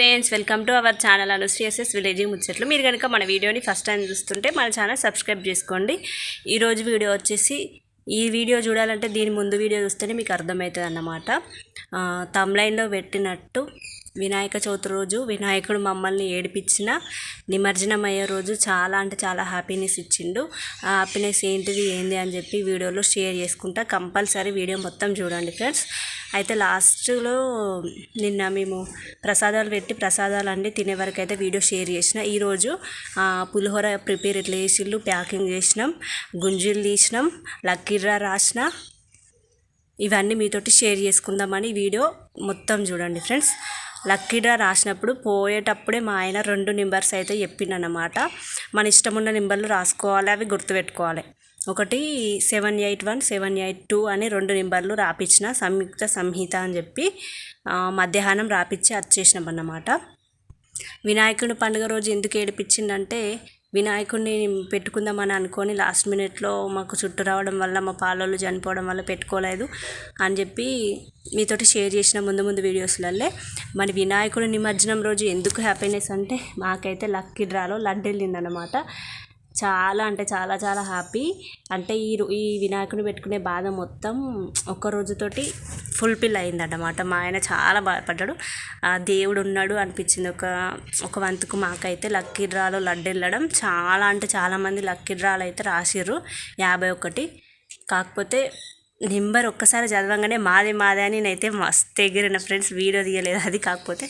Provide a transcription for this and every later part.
Friends welcome to our channel Anushree SS village ముచ్చట్లు. మీరు కనుక మన వీడియోని ఫస్ట్ టైం చూస్తుంటే మన ఛానల్ సబ్స్క్రైబ్ చేసుకోండి. ఈరోజు వీడియో వచ్చేసి ఈ వీడియో చూడాలంటే దీని ముందు వీడియో చూస్తేనే మీకు అర్థమవుతుంది అన్నమాట తమ్లైన్లో పెట్టినట్టు వినాయక చవితి రోజు వినాయకుడు మమ్మల్ని ఏడిపించిన నిమజ్జనం అయ్యే రోజు చాలా అంటే చాలా హ్యాపీనెస్ ఇచ్చిండు. ఆ హ్యాపీనెస్ ఏంటిది ఏంది అని చెప్పి వీడియోలో షేర్ చేసుకుంటా. కంపల్సరీ వీడియో మొత్తం చూడండి ఫ్రెండ్స్ అయితే లాస్ట్లో నిన్న మేము ప్రసాదాలు పెట్టి ప్రసాదాలు అన్నీ తినే వరకు అయితే వీడియో షేర్ చేసిన. ఈరోజు పులిహోర ప్రిపేర్ ఎట్లా చేసిళ్ళు ప్యాకింగ్ చేసినాం గుంజీలు తీసినాం లక్కీర్రా రాసిన. ఇవన్నీ మీతోటి షేర్ చేసుకుందామని వీడియో మొత్తం చూడండి ఫ్రెండ్స్ లక్కీ డ్రా రాసినప్పుడు పోయేటప్పుడే మా ఆయన రెండు నెంబర్స్ అయితే చెప్పిండనమాట మన ఇష్టం ఉన్న నెంబర్లు రాసుకోవాలి అవి గుర్తుపెట్టుకోవాలి. ఒకటి seven eight one seven eight two అని రెండు నెంబర్లు రాపించిన సంయుక్త సంహిత అని చెప్పి మధ్యాహ్నం రాపిచ్చి వచ్చేసినాం అన్నమాట వినాయకుడి పండుగ రోజు ఎందుకు ఏడిపించిందంటే వినాయకుడిని పెట్టుకుందామని అనుకొని లాస్ట్ మినిట్లో మాకు చుట్టూ రావడం వల్ల మా పాలోళ్ళు చనిపోవడం వల్ల పెట్టుకోలేదు అని చెప్పి మీతోటి షేర్ చేసిన ముందు ముందు వీడియోస్లలో మరి వినాయకుడి నిమజ్జనం రోజు ఎందుకు హ్యాపీనెస్ అంటే మాకైతే లక్కీ డ్రాలో లడ్డు వెళ్ళిందనమాట చాలా అంటే చాలా చాలా హ్యాపీ. అంటే ఈ ఈ వినాయకుని పెట్టుకునే బాధ మొత్తం ఒక్క రోజుతోటి ఫుల్ఫిల్ అయిందన్నమాట. మా ఆయన చాలా బాధపడ్డాడు. ఆ దేవుడు ఉన్నాడు అనిపించింది. ఒక ఒక వంతుకు మాకైతే లక్కీ డ్రాలో లడ్డు వెళ్ళడం చాలా అంటే చాలామంది లక్కీ డ్రాలు అయితే రాసిర్రు. యాభై ఒకటి. కాకపోతే నెంబర్ ఒక్కసారి చదవంగానే మాదే మాదే అని నేనైతే మస్తు ఎగిరిన. ఫ్రెండ్స్ వీడియో తీయలేదు. అది కాకపోతే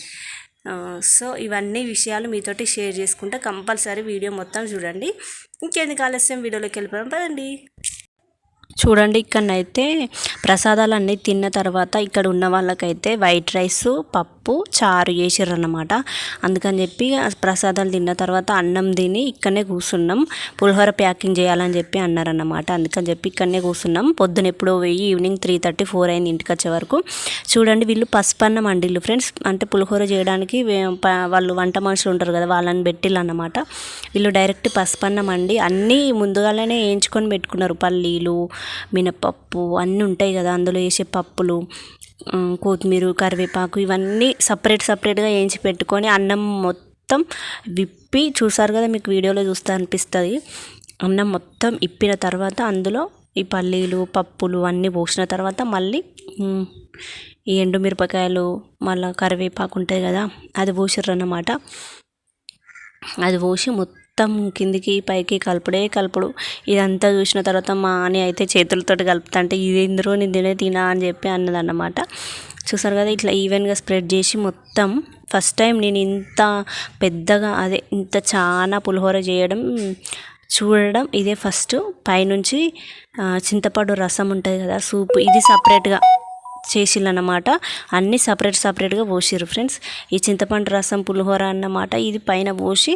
సో ఇవన్నీ విషయాలు మీతోటి షేర్ చేసుకుంటే కంపల్సరీ వీడియో మొత్తం చూడండి. ఇంకెందుకు ఆలస్యం? వీడియోలోకి వెళ్ళిపోదాం. పదండి. చూడండి ఇక్కడనైతే ప్రసాదాలు అన్నీ తిన్న తర్వాత ఇక్కడ ఉన్న వాళ్ళకైతే వైట్ రైస్ పప్పు పప్పు చారు చేసిర్రు అనమాట అందుకని చెప్పి ప్రసాదాలు తిన్న తర్వాత అన్నం తిని ఇక్కడనే కూర్చున్నాం. పులిహోర ప్యాకింగ్ చేయాలని చెప్పి అన్నారన్నమాట. అందుకని చెప్పి ఇక్కడనే కూర్చున్నాం. పొద్దున ఎప్పుడో పోయి ఈవినింగ్ త్రీ థర్టీ ఫోర్ అయింది ఇంటికి వచ్చే వరకు. చూడండి వీళ్ళు పసుపన్నం అండిళ్ళు ఫ్రెండ్స్. అంటే పులిహోర చేయడానికి వాళ్ళు వంట మనుషులు ఉంటారు కదా వాళ్ళని పెట్టిళ్ళు అన్నమాట వీళ్ళు డైరెక్ట్ పసుపన్నం అండి. అన్నీ ముందుగానే వేయించుకొని పెట్టుకున్నారు. పల్లీలు మినపప్పు అన్నీ ఉంటాయి కదా అందులో వేసే పప్పులు. కొత్తిమీర కరివేపాకు ఇవన్నీ సపరేట్ సపరేట్గా వేయించి పెట్టుకొని అన్నం మొత్తం విప్పి చూసారు కదా మీకు వీడియోలో చూస్తే అనిపిస్తుంది. అన్నం మొత్తం ఇప్పిన తర్వాత అందులో ఈ పల్లీలు పప్పులు అన్నీ పోసిన తర్వాత మళ్ళీ ఈ ఎండుమిరపకాయలు మళ్ళీ కరివేపాకు ఉంటుంది కదా అది పోసిర్రు అన్నమాట అది పోసి మొత్తం మొత్తం కిందికి పైకి కలుపుడే కలుపుడు. ఇదంతా చూసిన తర్వాత మా అని అయితే చేతులతో కలుపుతుంటే ఇది ఎందులో నేను తినే తినా అని చెప్పి అన్నదన్నమాట. చూసారు కదా ఇట్లా ఈవెన్గా స్ప్రెడ్ చేసి మొత్తం ఫస్ట్ టైం నేను ఇంత పెద్దగా అదే ఇంత చాలా పులిహోర చేయడం చూడడం ఇదే ఫస్ట్. పైనుంచి చింతపండు రసం ఉంటుంది కదా సూప్ ఇది సపరేట్గా చేసిల్లన్నమాట అన్నీ సపరేట్ సపరేట్గా పోసిర్రు ఫ్రెండ్స్. ఈ చింతపండు రసం పులిహోర అన్నమాట ఇది పైన పోసి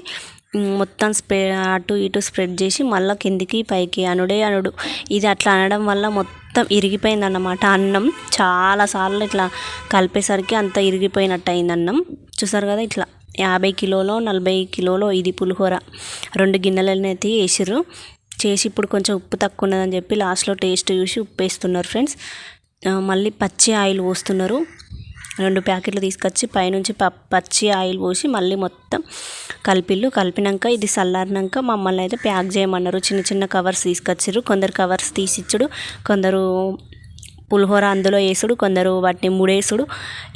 మొత్తం స్ప్రె అటు ఇటు స్ప్రెడ్ చేసి మళ్ళీ కిందికి పైకి అనుడే అనుడు ఇది అట్లా అనడం వల్ల మొత్తం ఇరిగిపోయింది అన్నమాట అన్నం చాలాసార్లు ఇట్లా కలిపేసరికి అంత ఇరిగిపోయినట్టు అయింది అన్నం చూసారు కదా ఇట్లా యాభై కిలోలో నలభై కిలోలో ఇది పులిహోర. రెండు గిన్నెలనైతే అయితే వేసిర్రు. చేసి ఇప్పుడు కొంచెం ఉప్పు తక్కువ ఉన్నదని చెప్పి లాస్ట్లో టేస్ట్ చూసి ఉప్పు వేస్తున్నారు ఫ్రెండ్స్ మళ్ళీ పచ్చి ఆయిల్ పోస్తున్నారు. రెండు ప్యాకెట్లు తీసుకొచ్చి పైనుంచి ప పచ్చి ఆయిల్ పోసి మళ్ళీ మొత్తం కలిపిళ్ళు. కలిపినాక ఇది చల్లారినాక మమ్మల్ని అయితే ప్యాక్ చేయమన్నారు. చిన్న చిన్న కవర్స్ తీసుకొచ్చారు కొందరు కవర్స్ తీసిచ్చుడు. కొందరు పులిహోర అందులో వేసుడు కొందరు వాటిని ముడేసుడు.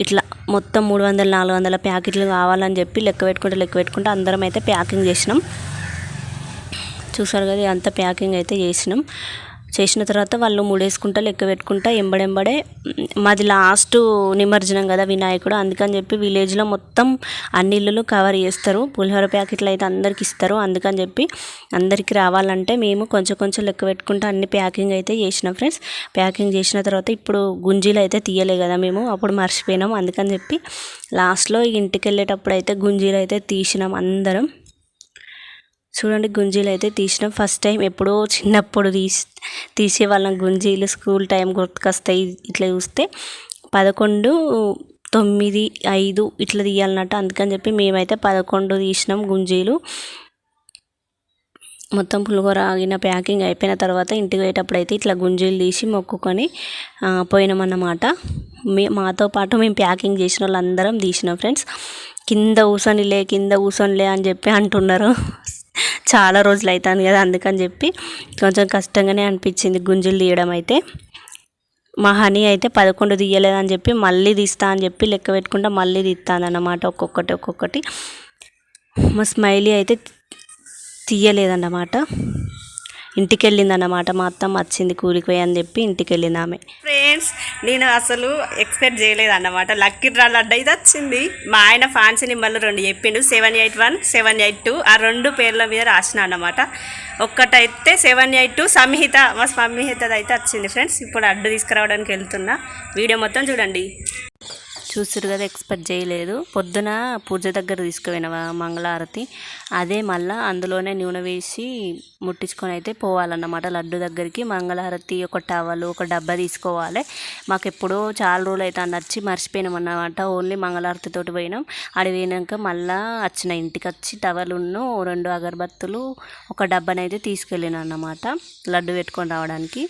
ఇట్లా మొత్తం మూడు వందల నాలుగు వందల ప్యాకెట్లు కావాలని చెప్పి లెక్క పెట్టుకుంటే లెక్క పెట్టుకుంటే అందరం అయితే ప్యాకింగ్ చేసినాం. చూసారు కదా అంత ప్యాకింగ్ అయితే చేసినాం. చేసిన తర్వాత వాళ్ళు మూడేసుకుంటా లెక్క పెట్టుకుంటా ఎంబడెంబడే మాది లాస్ట్ నిమజ్జనం కదా వినాయకుడు అందుకని చెప్పి విలేజ్లో మొత్తం అన్ని ఇల్లులు కవర్ చేస్తారు. పులిహోర ప్యాకెట్లు అయితే అందరికి ఇస్తారు. అందుకని చెప్పి అందరికి రావాలంటే మేము కొంచెం కొంచెం లెక్క పెట్టుకుంటా అన్ని ప్యాకింగ్ అయితే చేసినాం ఫ్రెండ్స్ ప్యాకింగ్ చేసిన తర్వాత ఇప్పుడు గుంజీలు అయితే తీయలే కదా మేము అప్పుడు మర్చిపోయినాం. అందుకని చెప్పి లాస్ట్లో ఇంటికి వెళ్ళేటప్పుడు అయితే గుంజీలు అయితే తీసినాం అందరం. చూడండి గుంజీలు అయితే తీసినాం. ఫస్ట్ టైం ఎప్పుడో చిన్నప్పుడు తీసి తీసేవాళ్ళం గుంజీలు. స్కూల్ టైం గుర్తుకొస్తాయి ఇట్లా చూస్తే. పదకొండు తొమ్మిది ఐదు ఇట్లా తీయాలన్నట్టు. అందుకని చెప్పి మేమైతే పదకొండు తీసినాం గుంజీలు. మొత్తం పులిహోర ఆగిన ప్యాకింగ్ అయిపోయిన తర్వాత ఇంటికి పోయేటప్పుడు అయితే ఇట్లా గుంజీలు తీసి మొక్కుకొని పోయినామన్నమాట. మే మాతో పాటు మేము ప్యాకింగ్ చేసిన వాళ్ళందరం తీసినాం ఫ్రెండ్స్. కింద ఊసనిలే కింద ఊసనిలే అని చెప్పి అంటున్నారు. చాలా రోజులు అవుతుంది కదా అందుకని చెప్పి కొంచెం కష్టంగానే అనిపించింది గుంజులు తీయడం అయితే. మా హనీ అయితే పదకొండు తీయలేదని చెప్పి మళ్ళీ తీస్తా అని చెప్పి లెక్క పెట్టుకుంటా మళ్ళీ తీస్తానన్నమాట ఒక్కొక్కటి ఒక్కొక్కటి. మా స్మైలీ అయితే తీయలేదన్నమాట. ఇంటికి వెళ్ళిందన్నమాట మా అత్త వచ్చింది కూలిపోయి అని చెప్పి ఇంటికి వెళ్ళింది ఆమె ఫ్రెండ్స్ నేను అసలు ఎక్స్పెక్ట్ చేయలేదన్నమాట. లక్కీ డ్రా అడ్డ అయితే వచ్చింది. మా ఆయన ఫ్యాన్సీ నెంబర్లు రెండు చెప్పిండు. Seven eight one seven eight two ఆ రెండు పేర్ల మీద రాసిన అన్నమాట. ఒక్కటైతే సెవెన్ ఎయిట్ టూ సంహిత మా సంహిత అయితే వచ్చింది. ఫ్రెండ్స్ ఇప్పుడు అడ్డు తీసుకురావడానికి వెళ్తున్నా. వీడియో మొత్తం చూడండి. చూసారు కదా ఎక్స్పెక్ట్ చేయలేదు. పొద్దున పూజ దగ్గర తీసుకుపోయిన మంగళారతి. అదే మళ్ళీ అందులోనే నూనె వేసి ముట్టించుకొని అయితే పోవాలన్నమాట. లడ్డు దగ్గరికి మంగళారతి ఒక టవల్ ఒక డబ్బా తీసుకోవాలి. మాకు ఎప్పుడో చాలా రోజులు అయితే నచ్చి మర్చిపోయినాం అన్నమాట. ఓన్లీ మంగళారతితోటి పోయినాం. అడి పోయినాక మళ్ళీ వచ్చిన ఇంటికి వచ్చి టవలును రెండు అగరబత్తులు ఒక డబ్బానైతే తీసుకెళ్ళిన అన్నమాట. లడ్డు పెట్టుకొని రావడానికి.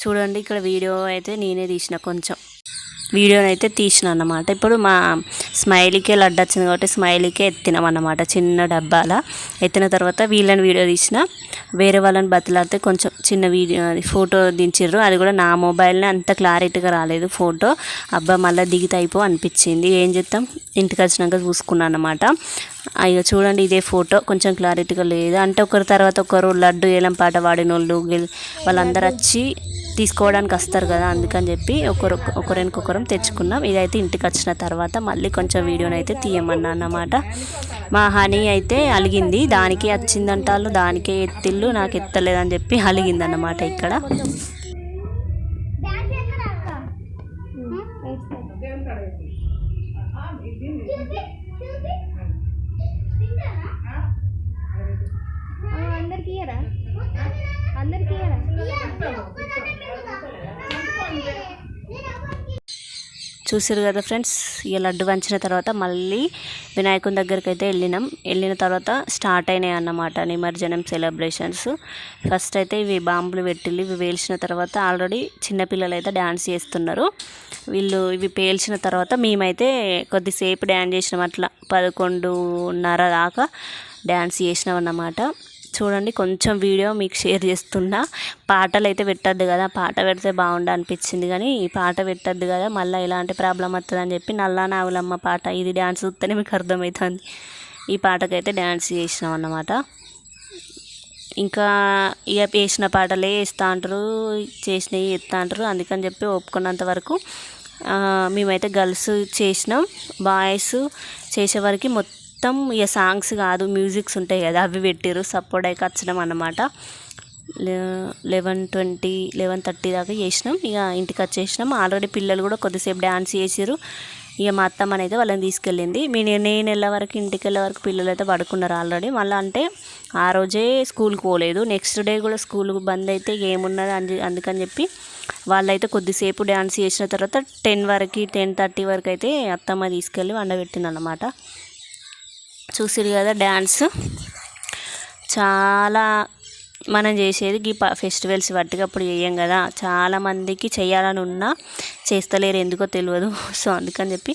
చూడండి ఇక్కడ వీడియో అయితే నేనే తీసిన కొంచెం. వీడియోని అయితే తీసిన అన్నమాట. ఇప్పుడు మా స్మైలీకే లడ్డు వచ్చింది కాబట్టి స్మైలీకే ఎత్తినాం అన్నమాట చిన్న డబ్బాల. ఎత్తిన తర్వాత వీళ్ళని వీడియో తీసిన. వేరే వాళ్ళని బతిలాడితే కొంచెం చిన్న వీడియో ఫోటో దించారు అది కూడా నా మొబైల్నే అంత క్లారిటీగా రాలేదు ఫోటో. అబ్బా మళ్ళీ దిగితే అయిపో అనిపించింది. ఏం చేస్తాం ఇంటికి వచ్చినాక చూసుకున్నాను అనమాట ఇక చూడండి ఇదే ఫోటో. కొంచెం క్లారిటీగా లేదు. అంటే ఒకరి తర్వాత ఒకరు లడ్డు ఏలం పాట పాడిన వాళ్ళు వాళ్ళందరూ వచ్చి తీసుకోవడానికి వస్తారు కదా అందుకని చెప్పి ఒకరు ఒకరికొకరం తెచ్చుకున్నాం. ఇదైతే ఇంటికి వచ్చిన తర్వాత మళ్ళీ కొంచెం వీడియోని అయితే తీయమన్నా అన్నమాట. మా హనీ అయితే అలిగింది. దానికే వచ్చిందంటాళ్ళు దానికే ఎత్తిళ్ళు నాకు ఎత్తలేదని చెప్పి అలిగింది అన్నమాట ఇక్కడ. you. చూసారు కదా ఫ్రెండ్స్ ఇక లడ్డు వంచిన తర్వాత మళ్ళీ వినాయకుని దగ్గరికి అయితే వెళ్ళినాం. వెళ్ళిన తర్వాత స్టార్ట్ అయినాయి అన్నమాట నిమజ్జనం సెలబ్రేషన్స్. ఫస్ట్ అయితే ఇవి బాంబులు పెట్టిల్లు ఇవి వేల్చిన తర్వాత ఆల్రెడీ చిన్నపిల్లలు అయితే డ్యాన్స్ చేస్తున్నారు. వీళ్ళు ఇవి పేల్చిన తర్వాత మేమైతే కొద్దిసేపు డ్యాన్స్ చేసినాం అట్లా పదకొండున్నర దాకా డ్యాన్స్ చేసినాం అన్నమాట. చూడండి కొంచెం వీడియో మీకు షేర్ చేస్తున్నా. పాటలు అయితే పెట్టద్దు కదా పాట పెడితే బాగుండు అనిపించింది కానీ ఈ పాట పెట్టద్దు కదా మళ్ళీ ఇలాంటి ప్రాబ్లం వస్తుందని చెప్పి నల్లా నావులమ్మ పాట ఇది డ్యాన్స్ చూస్తేనే మీకు అర్థమవుతుంది ఈ పాటకైతే డ్యాన్స్ చేసినాం అన్నమాట. ఇంకా ఇక వేసిన పాటలే వేస్తూ అంటారు చేసినవి ఎత్తా అంటారు అందుకని చెప్పి ఒప్పుకున్నంత వరకు మేమైతే గర్ల్స్ చేసినాం. బాయ్స్ చేసే మొత్తం మొత్తం ఇక సాంగ్స్ కాదు మ్యూజిక్స్ ఉంటాయి కదా అవి పెట్టారు సపోర్ట్ అయ్యి వచ్చినాం అన్నమాట. లెవెన్ ట్వంటీ లెవెన్ థర్టీ దాకా చేసినాం. ఇక ఇంటికి వచ్చేసినాం. ఆల్రెడీ పిల్లలు కూడా కొద్దిసేపు డ్యాన్స్ చేసారు ఇక మా అత్తమ్మని అయితే వాళ్ళని తీసుకెళ్ళింది. మీ నేను వెళ్ళే వరకు ఇంటికి వెళ్ళే వరకు పిల్లలు అయితే పడుకున్నారు ఆల్రెడీ. మళ్ళీ అంటే ఆ రోజే స్కూల్కి పోలేదు. నెక్స్ట్ డే కూడా స్కూల్ బంద్ అయితే ఏమున్నది అని అందుకని చెప్పి వాళ్ళైతే కొద్దిసేపు డ్యాన్స్ చేసిన తర్వాత టెన్ వరకు టెన్ థర్టీ వరకు అయితే అత్తమ్మ తీసుకెళ్ళి వండబెట్టింది అన్నమాట చూసిరు కదా డ్యాన్స్ చాలా మనం చేసేది ఈ ప- ఫెస్టివల్స్ పట్టుకప్పుడు చేయం కదా. చాలామందికి చేయాలని ఉన్నా చేస్తలేరు ఎందుకో తెలియదు సో అందుకని చెప్పి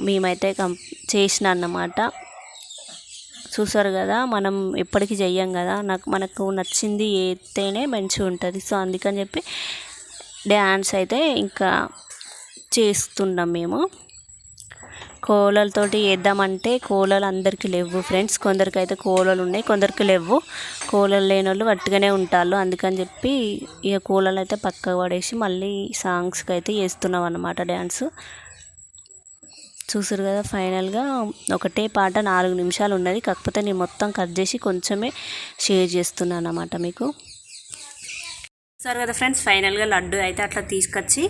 మేమైతే కం చేసిన అన్నమాట. చూసారు కదా మనం ఎప్పటికీ చెయ్యం కదా. నాకు మనకు నచ్చింది ఏతేనే మంచిగా ఉంటుంది. సో అందుకని చెప్పి డ్యాన్స్ అయితే ఇంకా చేస్తున్నాం మేము. కోలలతోటి వేద్దామంటే కోలలు అందరికీ లేవు ఫ్రెండ్స్. కొందరికి అయితే కోలలు ఉన్నాయి కొందరికి లేవు. కోలలు లేని వాళ్ళు వట్టిగానే ఉంటారు. అందుకని చెప్పి ఇక కోలలు అయితే పక్క పడేసి మళ్ళీ సాంగ్స్కి అయితే చేస్తున్నాం అన్నమాట డ్యాన్స్ చూసారు కదా ఫైనల్గా ఒకటే పాట నాలుగు నిమిషాలు ఉన్నది. కాకపోతే నేను మొత్తం కట్ చేసి కొంచెమే షేర్ చేస్తున్నాను అన్నమాట మీకు. చూస్తారు కదా ఫ్రెండ్స్? ఫైనల్గా లడ్డు అయితే అట్లా తీసుకొచ్చి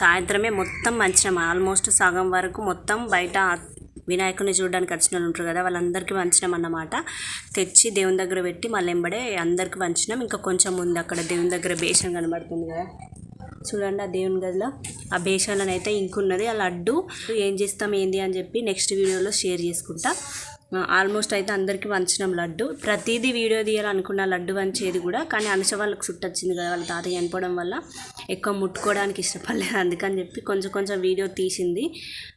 సాయంత్రమే మొత్తం మంచినాం ఆల్మోస్ట్ సగం వరకు మొత్తం బయట వినాయకుడిని చూడడానికి వచ్చిన వాళ్ళు ఉంటారు కదా వాళ్ళందరికీ వంచినాం అన్నమాట. తెచ్చి దేవుని దగ్గర పెట్టి మళ్ళీ ఎంబడే అందరికి వంచినాం ఇంకా కొంచెం ముందు అక్కడ దేవుని దగ్గర బేషన్ కనబడుతుంది కదా. చూడండి ఆ దేవుని గదిలో ఆ బేషన్లను అయితే ఇంకున్నది. ఆ లడ్డు ఏం చేస్తాం ఏంది అని చెప్పి నెక్స్ట్ వీడియోలో షేర్ చేసుకుంటా. ఆల్మోస్ట్ అయితే అందరికీ వంచినాం లడ్డు. ప్రతిదీ వీడియో తీయాలనుకున్న లడ్డు వంచేది కూడా కానీ అనుష వాళ్ళకి సుట్టొచ్చింది కదా వాళ్ళ తాత చనిపోవడం వల్ల ఎక్కువ ముట్టుకోవడానికి ఇష్టపడలేదు. అందుకని చెప్పి కొంచెం కొంచెం వీడియో తీసింది.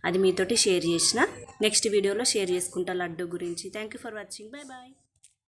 అది మీతోటి షేర్ చేసిన. నెక్స్ట్ వీడియోలో షేర్ చేసుకుంటా లడ్డు గురించి. Thank you for watching bye bye